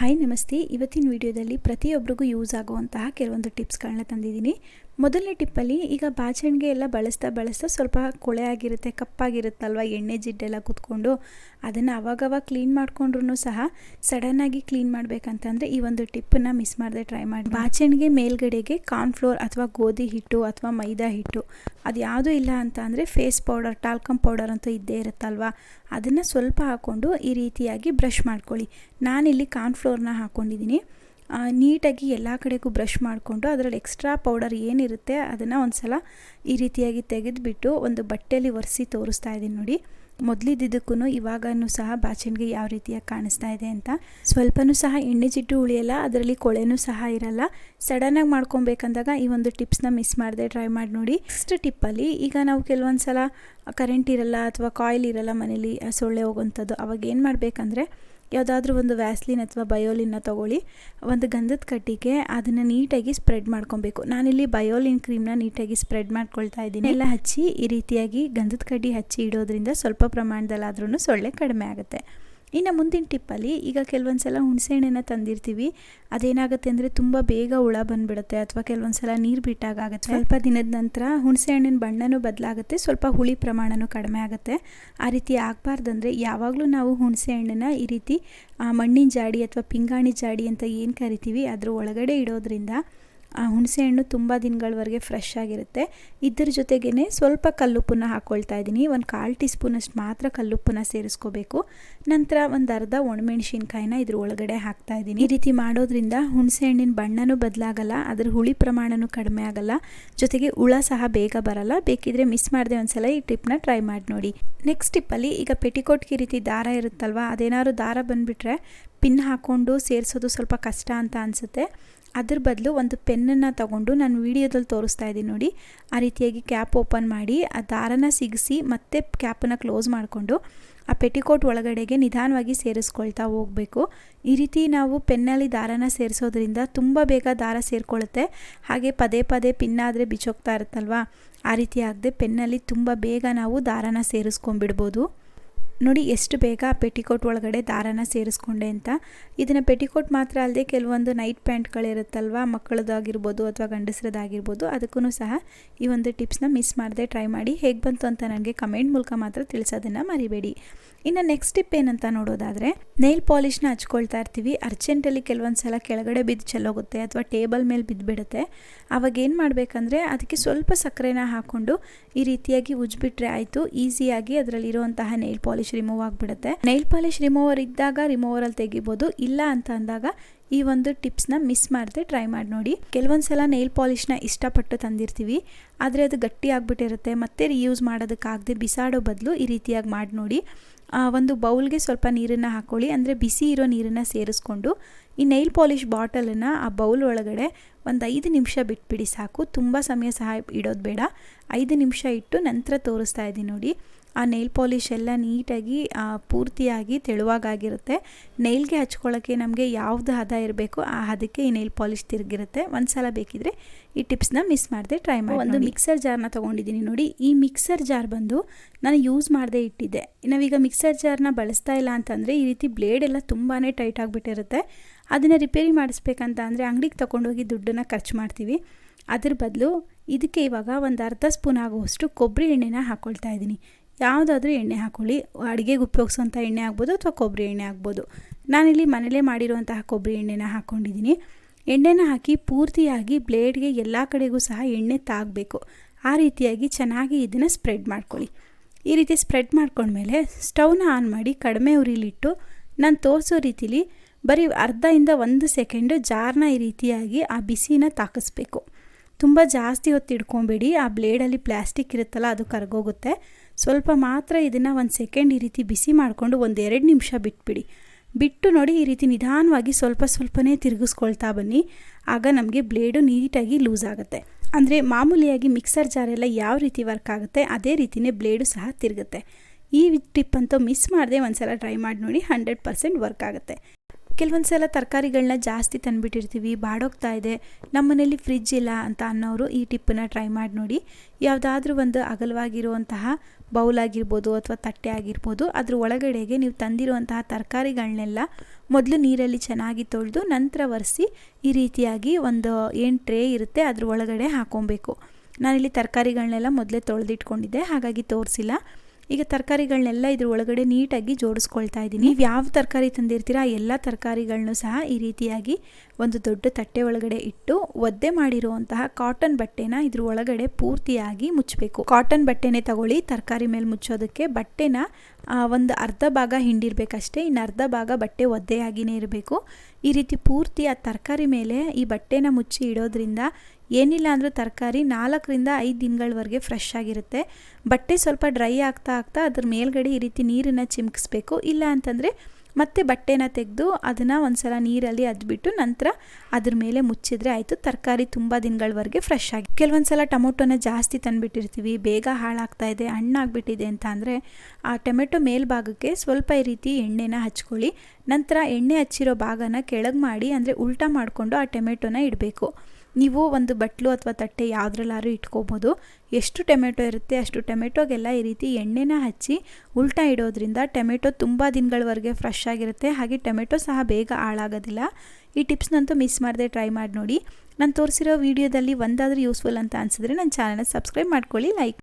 Hi ನಮಸ್ತೆ. ಇವತ್ತಿನ ವಿಡಿಯೋದಲ್ಲಿ ಪ್ರತಿಯೊಬ್ಬರಿಗೂ ಯೂಸ್ ಆಗುವಂತಹ ಕೆಲವೊಂದು ಟಿಪ್ಸ್ಗಳನ್ನ ತಂದಿದ್ದೀನಿ. ಮೊದಲನೇ ಟಿಪ್ಪಲ್ಲಿ ಈಗ ಬಾಚಣಿಗೆ ಎಲ್ಲ ಬಳಸ್ತಾ ಬಳಸ್ತಾ ಸ್ವಲ್ಪ ಕೊಳೆ ಆಗಿರುತ್ತೆ, ಕಪ್ಪಾಗಿರುತ್ತಲ್ವ, ಎಣ್ಣೆ ಜಿಡ್ಡೆಲ್ಲ ಕುತ್ಕೊಂಡು ಅದನ್ನು ಅವಾಗವಾಗ ಕ್ಲೀನ್ ಮಾಡ್ಕೊಂಡ್ರೂ ಸಹ ಸಡನ್ನಾಗಿ ಕ್ಲೀನ್ ಮಾಡಬೇಕಂತಂದರೆ ಈ ಒಂದು ಟಿಪ್ಪನ್ನು ಮಿಸ್ ಮಾಡದೆ ಟ್ರೈ ಮಾಡಿ. ಬಾಚಣಿಗೆ ಮೇಲ್ಗಡೆಗೆ ಕಾರ್ನ್ಫ್ಲೋರ್ ಅಥವಾ ಗೋಧಿ ಹಿಟ್ಟು ಅಥವಾ ಮೈದಾ ಹಿಟ್ಟು ಅದು ಯಾವುದೂ ಇಲ್ಲ ಅಂತ ಅಂದರೆ ಫೇಸ್ ಪೌಡರ್ ಟಾಲ್ಕಮ್ ಪೌಡರ್ ಅಂತೂ ಇದ್ದೇ ಇರುತ್ತಲ್ವ, ಅದನ್ನು ಸ್ವಲ್ಪ ಹಾಕ್ಕೊಂಡು ಈ ರೀತಿಯಾಗಿ ಬ್ರಷ್ ಮಾಡ್ಕೊಳ್ಳಿ. ನಾನಿಲ್ಲಿ ಕಾರ್ನ್ಫ್ಲೋರ್ನ ಹಾಕ್ಕೊಂಡಿದ್ದೀನಿ ನೀಟಾಗಿ ಎಲ್ಲ ಕಡೆಗೂ ಬ್ರಷ್ ಮಾಡಿಕೊಂಡು ಅದರಲ್ಲಿ ಎಕ್ಸ್ಟ್ರಾ ಪೌಡರ್ ಏನಿರುತ್ತೆ ಅದನ್ನು ಒಂದು ಸಲ ಈ ರೀತಿಯಾಗಿ ತೆಗೆದುಬಿಟ್ಟು ಒಂದು ಬಟ್ಟೆಯಲ್ಲಿ ಒರೆಸಿ ತೋರಿಸ್ತಾ ಇದ್ದೀನಿ ನೋಡಿ. ಮೊದಲಿದ್ದಕ್ಕೂ ಇವಾಗೂ ಸಹ ಬಾಚಣಿಗೆ ಯಾವ ರೀತಿಯಾಗಿ ಕಾಣಿಸ್ತಾ ಇದೆ ಅಂತ. ಸ್ವಲ್ಪನೂ ಸಹ ಎಣ್ಣೆ ಜಿಡ್ಡು ಉಳಿಯಲ್ಲ, ಅದರಲ್ಲಿ ಕೊಳೆನೂ ಸಹ ಇರಲ್ಲ. ಸಡನ್ನಾಗಿ ಮಾಡ್ಕೊಬೇಕಂದಾಗ ಈ ಒಂದು ಟಿಪ್ಸ್ನ ಮಿಸ್ ಮಾಡದೆ ಟ್ರೈ ಮಾಡಿ ನೋಡಿ. ನೆಕ್ಸ್ಟ್ ಟಿಪ್ಪಲ್ಲಿ ಈಗ ನಾವು ಕೆಲವೊಂದು ಸಲ ಕರೆಂಟ್ ಇರಲ್ಲ ಅಥವಾ ಕಾಯಿಲ್ ಇರಲ್ಲ ಮನೇಲಿ ಸೊಳ್ಳೆ ಹೋಗುವಂಥದ್ದು, ಅವಾಗ ಏನು ಮಾಡಬೇಕಂದ್ರೆ ಯಾವುದಾದ್ರೂ ಒಂದು ವ್ಯಾಸ್ಲಿನ್ ಅಥವಾ ಬಯೋಲಿನ್ನ ತೊಗೊಳ್ಳಿ. ಒಂದು ಗಂಧದ ಕಟ್ಟಿಗೆ ಅದನ್ನು ನೀಟಾಗಿ ಸ್ಪ್ರೆಡ್ ಮಾಡ್ಕೊಬೇಕು. ನಾನಿಲ್ಲಿ ಬಯೋಲಿನ್ ಕ್ರೀಮ್ನ ನೀಟಾಗಿ ಸ್ಪ್ರೆಡ್ ಮಾಡ್ಕೊಳ್ತಾ ಇದ್ದೀನಿ. ಎಲ್ಲ ಹಚ್ಚಿ ಈ ರೀತಿಯಾಗಿ ಗಂಧದ ಕಡ್ಡಿ ಹಚ್ಚಿ ಇಡೋದ್ರಿಂದ ಸ್ವಲ್ಪ ಪ್ರಮಾಣದಲ್ಲಾದ್ರೂ ಸೊಳ್ಳೆ ಕಡಿಮೆ ಆಗುತ್ತೆ. ಇನ್ನು ಮುಂದಿನ ಟಿಪ್ಪಲ್ಲಿ ಈಗ ಕೆಲವೊಂದು ಸಲ ಹುಣಸೆಹಣ್ಣನ್ನು ತಂದಿರ್ತೀವಿ. ಅದೇನಾಗುತ್ತೆ ಅಂದರೆ ತುಂಬ ಬೇಗ ಹುಳ ಬಂದುಬಿಡುತ್ತೆ ಅಥವಾ ಕೆಲವೊಂದು ಸಲ ನೀರು ಬಿಟ್ಟಾಗುತ್ತೆ ಸ್ವಲ್ಪ ದಿನದ ನಂತರ ಹುಣಸೆಹಣ್ಣಿನ ಬಣ್ಣನೂ ಬದಲಾಗುತ್ತೆ, ಸ್ವಲ್ಪ ಹುಳಿ ಪ್ರಮಾಣನೂ ಕಡಿಮೆ ಆಗುತ್ತೆ. ಆ ರೀತಿ ಆಗಬಾರ್ದಂದ್ರೆ ಯಾವಾಗಲೂ ನಾವು ಹುಣಸೆ ಹಣ್ಣನ್ನು ಈ ರೀತಿ ಮಣ್ಣಿನ ಜಾಡಿ ಅಥವಾ ಪಿಂಗಾಣಿ ಜಾಡಿ ಅಂತ ಏನು ಕರಿತೀವಿ, ಅದ್ರ ಒಳಗಡೆ ಇಡೋದ್ರಿಂದ ಆ ಹುಣಸೆಹಣ್ಣು ತುಂಬ ದಿನಗಳವರೆಗೆ ಫ್ರೆಶ್ ಆಗಿರುತ್ತೆ. ಇದ್ರ ಜೊತೆಗೇ ಸ್ವಲ್ಪ ಕಲ್ಲುಪ್ಪನ್ನ ಹಾಕ್ಕೊಳ್ತಾ ಇದ್ದೀನಿ. ಒಂದು ಕಾಲು ಟೀ ಸ್ಪೂನಷ್ಟು ಮಾತ್ರ ಕಲ್ಲುಪ್ಪನ್ನ ಸೇರಿಸ್ಕೋಬೇಕು. ನಂತರ ಒಂದು ಅರ್ಧ ಒಣಮೆಣ್ಸಿನ್ಕಾಯಿನ ಇದ್ರ ಒಳಗಡೆ ಹಾಕ್ತಾ ಇದ್ದೀನಿ. ಈ ರೀತಿ ಮಾಡೋದ್ರಿಂದ ಹುಣಸೆ ಹಣ್ಣಿನ ಬಣ್ಣನೂ ಬದಲಾಗಲ್ಲ, ಅದ್ರ ಹುಳಿ ಪ್ರಮಾಣನೂ ಕಡಿಮೆ ಆಗಲ್ಲ. ಜೊತೆಗೆ ಹುಳ ಸಹ ಬೇಗ ಬರಲ್ಲ. ಬೇಕಿದ್ರೆ ಮಿಸ್ ಮಾಡದೆ ಒಂದ್ಸಲ ಈ ಟಿಪ್ನ ಟ್ರೈ ಮಾಡಿ ನೋಡಿ ನೆಕ್ಸ್ಟ್ ಟಿಪ್ಪಲ್ಲಿ ಈಗ ಪೆಟಿಕೋಟ್ಗೆ ಈ ರೀತಿ ದಾರ ಇರುತ್ತಲ್ವ, ಅದೇನಾದ್ರು ದಾರ ಬಂದುಬಿಟ್ರೆ ಪಿನ್ ಹಾಕ್ಕೊಂಡು ಸೇರಿಸೋದು ಸ್ವಲ್ಪ ಕಷ್ಟ ಅಂತ ಅನಿಸುತ್ತೆ. ಅದ್ರ ಬದಲು ಒಂದು ಪೆನ್ನನ್ನು ತಗೊಂಡು ನಾನು ವೀಡಿಯೋದಲ್ಲಿ ತೋರಿಸ್ತಾ ಇದ್ದೀನಿ ನೋಡಿ. ಆ ರೀತಿಯಾಗಿ ಕ್ಯಾಪ್ ಓಪನ್ ಮಾಡಿ, ಆ ದಾರನ ಸಿಗಿಸಿ ಮತ್ತೆ ಕ್ಯಾಪನ್ನು ಕ್ಲೋಸ್ ಮಾಡಿಕೊಂಡು ಆ ಪೆಟಿಕೋಟ್ ಒಳಗಡೆಗೆ ನಿಧಾನವಾಗಿ ಸೇರಿಸ್ಕೊಳ್ತಾ ಹೋಗಬೇಕು. ಈ ರೀತಿ ನಾವು ಪೆನ್ನಲ್ಲಿ ದಾರನ ಸೇರಿಸೋದ್ರಿಂದ ತುಂಬ ಬೇಗ ದಾರ ಸೇರಿಕೊಳ್ಳುತ್ತೆ. ಹಾಗೆ ಪದೇ ಪದೇ ಪಿನ್ನಾದರೆ ಬಿಚ್ಚೋಗ್ತಾ ಇರುತ್ತಲ್ವ? ಆ ರೀತಿ ಆಗದೆ ಪೆನ್ನಲ್ಲಿ ತುಂಬ ಬೇಗ ನಾವು ದಾರನ ಸೇರಿಸ್ಕೊಂಡ್ಬಿಡ್ಬೋದು. ನೋಡಿ ಎಷ್ಟು ಬೇಗ ಪೆಟಿಕೋಟ್ ಒಳಗಡೆ ದಾರನ ಸೇರಿಸ್ಕೊಂಡೆ ಅಂತ. ಇದನ್ನು ಪೆಟಿಕೋಟ್ ಮಾತ್ರ ಅಲ್ಲದೆ ಕೆಲವೊಂದು ನೈಟ್ ಪ್ಯಾಂಟ್ಗಳಿರುತ್ತಲ್ವ ಮಕ್ಕಳದಾಗಿರ್ಬೋದು ಅಥವಾ ಗಂಡಸರದಾಗಿರ್ಬೋದು ಅದಕ್ಕೂ ಸಹ ಈ ಒಂದು ಟಿಪ್ಸ್ನ ಮಿಸ್ ಮಾಡದೆ ಟ್ರೈ ಮಾಡಿ. ಹೇಗೆ ಬಂತು ಅಂತ ನನಗೆ ಕಮೆಂಟ್ ಮೂಲಕ ಮಾತ್ರ ತಿಳಿಸೋದನ್ನು ಮರಿಬೇಡಿ. ಇನ್ನು ನೆಕ್ಸ್ಟ್ ಟಿಪ್ ಏನಂತ ನೋಡೋದಾದರೆ ನೈಲ್ ಪಾಲಿಷ್ನ ಹಚ್ಕೊಳ್ತಾ ಇರ್ತೀವಿ. ಅರ್ಜೆಂಟಲ್ಲಿ ಕೆಲವೊಂದು ಸಲ ಕೆಳಗಡೆ ಬಿದ್ದು ಚೆಲ್ಲೋಗುತ್ತೆ ಅಥವಾ ಟೇಬಲ್ ಮೇಲೆ ಬಿದ್ದುಬಿಡುತ್ತೆ. ಆವಾಗ ಏನು ಮಾಡಬೇಕಂದ್ರೆ ಅದಕ್ಕೆ ಸ್ವಲ್ಪ ಸಕ್ಕರೆನ ಹಾಕ್ಕೊಂಡು ಈ ರೀತಿಯಾಗಿ ಉಜ್ಬಿಟ್ರೆ ಆಯಿತು. ಈಸಿಯಾಗಿ ಅದರಲ್ಲಿರುವಂತಹ ನೈಲ್ ಪಾಲಿಶ್ ರಿಮೂವ್ ಆಗಿಬಿಡುತ್ತೆ. ನೈಲ್ ಪಾಲಿಶ್ ರಿಮೂವರ್ ಇದ್ದಾಗ ರಿಮೂವರಲ್ಲಿ ತೆಗಿಬೋದು. ಇಲ್ಲ ಅಂತ ಅಂದಾಗ ಈ ಒಂದು ಟಿಪ್ಸ್ನ ಮಿಸ್ ಮಾಡದೆ ಟ್ರೈ ಮಾಡಿ ನೋಡಿ. ಕೆಲವೊಂದು ಸಲ ನೈಲ್ ಪಾಲಿಷ್ನ ಇಷ್ಟಪಟ್ಟು ತಂದಿರ್ತೀವಿ. ಆದರೆ ಅದು ಗಟ್ಟಿ ಆಗಿಬಿಟ್ಟಿರುತ್ತೆ. ಮತ್ತೆ ರಿಯೂಸ್ ಮಾಡೋದಕ್ಕಾಗದೆ ಬಿಸಾಡೋ ಬದಲು ಈ ರೀತಿಯಾಗಿ ಮಾಡಿ ನೋಡಿ. ಒಂದು ಬೌಲ್ಗೆ ಸ್ವಲ್ಪ ನೀರನ್ನು ಹಾಕ್ಕೊಳ್ಳಿ ಅಂದರೆ ಬಿಸಿ ಇರೋ ನೀರನ್ನು ಸೇರಿಸ್ಕೊಂಡು ಈ ನೈಲ್ ಪಾಲಿಶ್ ಬಾಟಲನ್ನು ಆ ಬೌಲ್ ಒಳಗಡೆ ಒಂದು ಐದು ನಿಮಿಷ ಬಿಟ್ಬಿಡಿ ಸಾಕು. ತುಂಬ ಸಮಯ ಸಹ ಇಡೋದು ಬೇಡ. ಐದು ನಿಮಿಷ ಇಟ್ಟು ನಂತರ ತೋರಿಸ್ತಾ ಇದ್ದೀನಿ ನೋಡಿ. ಆ ನೈಲ್ ಪಾಲಿಷ್ ಎಲ್ಲ ನೀಟಾಗಿ ಪೂರ್ತಿಯಾಗಿ ತೆಳುವಾಗಿರುತ್ತೆ ನೈಲ್ಗೆ ಹಚ್ಕೊಳ್ಳೋಕ್ಕೆ ನಮಗೆ ಯಾವ್ದು ಹದ ಇರಬೇಕು ಆ ಹದಕ್ಕೆ ಈ ನೈಲ್ ಪಾಲಿಶ್ ತಿರುಗಿರುತ್ತೆ. ಒಂದು ಸಲ ಬೇಕಿದ್ರೆ ಈ ಟಿಪ್ಸ್ನ ಮಿಸ್ ಮಾಡಿದೆ ಟ್ರೈ ಮಾಡಿ ಒಂದು ಮಿಕ್ಸರ್ ಜಾರ್ನ ತೊಗೊಂಡಿದ್ದೀನಿ ನೋಡಿ. ಈ ಮಿಕ್ಸರ್ ಜಾರ್ ಬಂದು ನಾನು ಯೂಸ್ ಮಾಡದೇ ಇಟ್ಟಿದ್ದೆ. ನಾವೀಗ ಮಿಕ್ಸರ್ ಜಾರ್ನ ಬಳಸ್ತಾ ಇಲ್ಲ ಅಂತಂದರೆ ಈ ರೀತಿ ಬ್ಲೇಡ್ ಎಲ್ಲ ತುಂಬಾ ಟೈಟ್ ಆಗಿಬಿಟ್ಟಿರುತ್ತೆ. ಅದನ್ನು ರಿಪೇರಿ ಮಾಡಿಸ್ಬೇಕಂತ ಅಂದರೆ ಅಂಗಡಿಗೆ ತೊಗೊಂಡೋಗಿ ದುಡ್ಡನ್ನು ಖರ್ಚು ಮಾಡ್ತೀವಿ. ಅದ್ರ ಬದಲು ಇದಕ್ಕೆ ಇವಾಗ ಒಂದು ಅರ್ಧ ಸ್ಪೂನ್ ಆಗುವಷ್ಟು ಕೊಬ್ಬರಿ ಎಣ್ಣೆನ ಹಾಕ್ಕೊಳ್ತಾ ಇದ್ದೀನಿ. ಯಾವುದಾದ್ರೂ ಎಣ್ಣೆ ಹಾಕ್ಕೊಳ್ಳಿ ಅಡುಗೆಗೆ ಉಪಯೋಗಿಸುವಂಥ ಎಣ್ಣೆ ಆಗ್ಬೋದು ಅಥವಾ ಕೊಬ್ಬರಿ ಎಣ್ಣೆ ಆಗ್ಬೋದು. ನಾನಿಲ್ಲಿ ಮನೇಲೇ ಮಾಡಿರುವಂತಹ ಕೊಬ್ಬರಿ ಎಣ್ಣೆನ ಹಾಕ್ಕೊಂಡಿದ್ದೀನಿ ಎಣ್ಣೆನ ಹಾಕಿ ಪೂರ್ತಿಯಾಗಿ ಬ್ಲೇಡ್ಗೆ ಎಲ್ಲ ಕಡೆಗೂ ಸಹ ಎಣ್ಣೆ ತಾಗಬೇಕು. ಆ ರೀತಿಯಾಗಿ ಚೆನ್ನಾಗಿ ಇದನ್ನು ಸ್ಪ್ರೆಡ್ ಮಾಡ್ಕೊಳ್ಳಿ. ಈ ರೀತಿ ಸ್ಪ್ರೆಡ್ ಮಾಡ್ಕೊಂಡ್ಮೇಲೆ ಸ್ಟವ್ನ ಆನ್ ಮಾಡಿ ಕಡಿಮೆ ಉರಿಲಿಟ್ಟು ನಾನು ತೋರಿಸೋ ರೀತಿಲಿ ಬರೀ ಅರ್ಧದಿಂದ ಒಂದು ಸೆಕೆಂಡು ಜಾರ್ನ ಈ ರೀತಿಯಾಗಿ ಆ ಬಿಸಿನ ತಾಕಿಸ್ಬೇಕು. ತುಂಬ ಜಾಸ್ತಿ ಹೊತ್ತು ಇಡ್ಕೊಬೇಡಿ. ಆ ಬ್ಲೇಡಲ್ಲಿ ಪ್ಲ್ಯಾಸ್ಟಿಕ್ ಇರುತ್ತಲ್ಲ, ಅದು ಕರಗೋಗುತ್ತೆ. ಸ್ವಲ್ಪ ಮಾತ್ರ ಇದನ್ನು ಒಂದು ಸೆಕೆಂಡ್ ಈ ರೀತಿ ಬಿಸಿ ಮಾಡಿಕೊಂಡು ಒಂದು ಎರಡು ನಿಮಿಷ ಬಿಟ್ಬಿಡಿ. ಬಿಟ್ಟು ನೋಡಿ ಈ ರೀತಿ ನಿಧಾನವಾಗಿ ಸ್ವಲ್ಪ ಸ್ವಲ್ಪನೇ ತಿರುಗಿಸ್ಕೊಳ್ತಾ ಬನ್ನಿ. ಆಗ ನಮಗೆ ಬ್ಲೇಡು ನೀಟಾಗಿ ಲೂಸ್ ಆಗುತ್ತೆ. ಅಂದರೆ ಮಾಮೂಲಿಯಾಗಿ ಮಿಕ್ಸರ್ ಜಾರೆಲ್ಲ ಯಾವ ರೀತಿ ವರ್ಕ್ ಆಗುತ್ತೆ, ಅದೇ ರೀತಿಯೇ ಬ್ಲೇಡು ಸಹ ತಿರುಗುತ್ತೆ. ಈ ಟಿಪ್ ಅಂತೂ ಮಿಸ್ ಮಾಡದೆ ಒಂದು ಸಲ ಟ್ರೈ ಮಾಡಿ ನೋಡಿ, ಹಂಡ್ರೆಡ್ ಪರ್ಸೆಂಟ್ ವರ್ಕ್ ಆಗುತ್ತೆ. ಕೆಲವೊಂದು ಸಲ ತರಕಾರಿಗಳನ್ನ ಜಾಸ್ತಿ ತಂದುಬಿಟ್ಟಿರ್ತೀವಿ, ಬಾಡೋಗ್ತಾ ಇದೆ ನಮ್ಮ ಮನೇಲಿ ಫ್ರಿಜ್ ಇಲ್ಲ ಅಂತ ಅನ್ನೋರು ಈ ಟಿಪ್ಪನ್ನ ಟ್ರೈ ಮಾಡಿ ನೋಡಿ. ಯಾವುದಾದ್ರೂ ಒಂದು ಅಗಲವಾಗಿರುವಂತಹ ಬೌಲ್ ಆಗಿರ್ಬೋದು ಅಥವಾ ತಟ್ಟೆ ಆಗಿರ್ಬೋದು, ಅದ್ರ ಒಳಗಡೆಗೆ ನೀವು ತಂದಿರುವಂತಹ ತರಕಾರಿಗಳನ್ನೆಲ್ಲ ಮೊದಲು ನೀರಲ್ಲಿ ಚೆನ್ನಾಗಿ ತೊಳೆದು ನಂತರ ಒರೆಸಿ ಈ ರೀತಿಯಾಗಿ ಒಂದು ಏನು ಟ್ರೇ ಇರುತ್ತೆ ಅದ್ರ ಒಳಗಡೆ ಹಾಕೊಬೇಕು. ನಾನಿಲ್ಲಿ ತರಕಾರಿಗಳನ್ನೆಲ್ಲ ಮೊದಲೇ ತೊಳೆದಿಟ್ಕೊಂಡಿದ್ದೆ, ಹಾಗಾಗಿ ತೋರಿಸಿಲ್ಲ. ಈಗ ತರಕಾರಿಗಳನ್ನೆಲ್ಲ ಇದ್ರ ಒಳಗಡೆ ನೀಟಾಗಿ ಜೋಡಿಸ್ಕೊಳ್ತಾ ಇದ್ದೀನಿ. ನೀವು ಯಾವ ತರಕಾರಿ ತಂದಿರ್ತೀರಾ ಆ ಎಲ್ಲ ತರಕಾರಿಗಳನ್ನೂ ಸಹ ಈ ರೀತಿಯಾಗಿ ಒಂದು ದೊಡ್ಡ ತಟ್ಟೆ ಒಳಗಡೆ ಇಟ್ಟು ಒದ್ದೆ ಮಾಡಿರುವಂತಹ ಕಾಟನ್ ಬಟ್ಟೆನ ಇದ್ರ ಒಳಗಡೆ ಪೂರ್ತಿಯಾಗಿ ಮುಚ್ಚಬೇಕು ಕಾಟನ್ ಬಟ್ಟೆನೇ ತಗೊಳ್ಳಿ, ತರಕಾರಿ ಮೇಲೆ ಮುಚ್ಚೋದಕ್ಕೆ ಬಟ್ಟೆನ ಒಂದು ಅರ್ಧ ಭಾಗ ಹಿಂಡಿರಬೇಕಷ್ಟೇ ಇನ್ನು ಅರ್ಧ ಭಾಗ ಬಟ್ಟೆ ಒದ್ದೆಯಾಗಿಯೇ ಇರಬೇಕು. ಈ ರೀತಿ ಪೂರ್ತಿ ಆ ತರಕಾರಿ ಮೇಲೆ ಈ ಬಟ್ಟೆನ ಮುಚ್ಚಿ ಇಡೋದ್ರಿಂದ ಏನಿಲ್ಲ ಅಂದರೂ ತರಕಾರಿ ನಾಲ್ಕರಿಂದ ಐದು ದಿನಗಳವರೆಗೆ ಫ್ರೆಶ್ ಆಗಿರುತ್ತೆ. ಬಟ್ಟೆ ಸ್ವಲ್ಪ ಡ್ರೈ ಆಗ್ತಾ ಆಗ್ತಾ ಅದ್ರ ಮೇಲ್ಗಡೆ ಈ ರೀತಿ ನೀರನ್ನು ಚಿಮ್ಕಿಸ್ಬೇಕು. ಇಲ್ಲ ಅಂತಂದರೆ ಮತ್ತೆ ಬಟ್ಟೆನ ತೆಗೆದು ಅದನ್ನು ಒಂದ್ಸಲ ನೀರಲ್ಲಿ ಅದ್ಬಿಟ್ಟು ನಂತರ ಅದ್ರ ಮೇಲೆ ಮುಚ್ಚಿದ್ರೆ ಆಯಿತು. ತರಕಾರಿ ತುಂಬ ದಿನಗಳವರೆಗೆ ಫ್ರೆಶ್ ಆಗಿ ಕೆಲವೊಂದು ಸಲ ಟೊಮೊಟೊನ ಜಾಸ್ತಿ ತಂದುಬಿಟ್ಟಿರ್ತೀವಿ. ಬೇಗ ಹಾಳಾಗ್ತಾ ಇದೆ, ಹಣ್ಣಾಗ್ಬಿಟ್ಟಿದೆ ಅಂತ ಅಂದರೆ ಆ ಟೊಮೆಟೊ ಮೇಲ್ಭಾಗಕ್ಕೆ ಸ್ವಲ್ಪ ಈ ರೀತಿ ಎಣ್ಣೆನ ಹಚ್ಕೊಳ್ಳಿ. ನಂತರ ಎಣ್ಣೆ ಹಚ್ಚಿರೋ ಭಾಗನ ಕೆಳಗೆ ಮಾಡಿ ಅಂದರೆ ಉಲ್ಟಾ ಮಾಡಿಕೊಂಡು ಆ ಟೊಮೆಟೊನ ಇಡಬೇಕು. ನೀವು ಒಂದು ಬಟ್ಲು ಅಥವಾ ತಟ್ಟೆ ಯಾವುದ್ರಲ್ಲಾದ್ರೂ ಇಟ್ಕೋಬೋದು. ಎಷ್ಟು ಟೊಮೆಟೊ ಇರುತ್ತೆ ಅಷ್ಟು ಟೊಮೆಟೊಗೆಲ್ಲ ಈ ರೀತಿ ಎಣ್ಣೆನ ಹಚ್ಚಿ ಉಲ್ಟಾ ಇಡೋದ್ರಿಂದ ಟೊಮೆಟೊ ತುಂಬ ದಿನಗಳವರೆಗೆ ಫ್ರೆಶ್ ಆಗಿರುತ್ತೆ. ಹಾಗೆ ಟೊಮೆಟೊ ಸಹ ಬೇಗ ಹಾಳಾಗೋದಿಲ್ಲ. ಈ ಟಿಪ್ಸ್ನಂತೂ ಮಿಸ್ ಮಾಡದೆ ಟ್ರೈ ಮಾಡಿ ನೋಡಿ ನಾನು ತೋರಿಸಿರೋ ವೀಡಿಯೋದಲ್ಲಿ ಒಂದಾದರೂ ಯೂಸ್ಫುಲ್ ಅಂತ ಅನಿಸಿದ್ರೆ ನನ್ನ ಚಾನಲ್ನ ಸಬ್ಸ್ಕ್ರೈಬ್ ಮಾಡ್ಕೊಳ್ಳಿ, ಲೈಕ್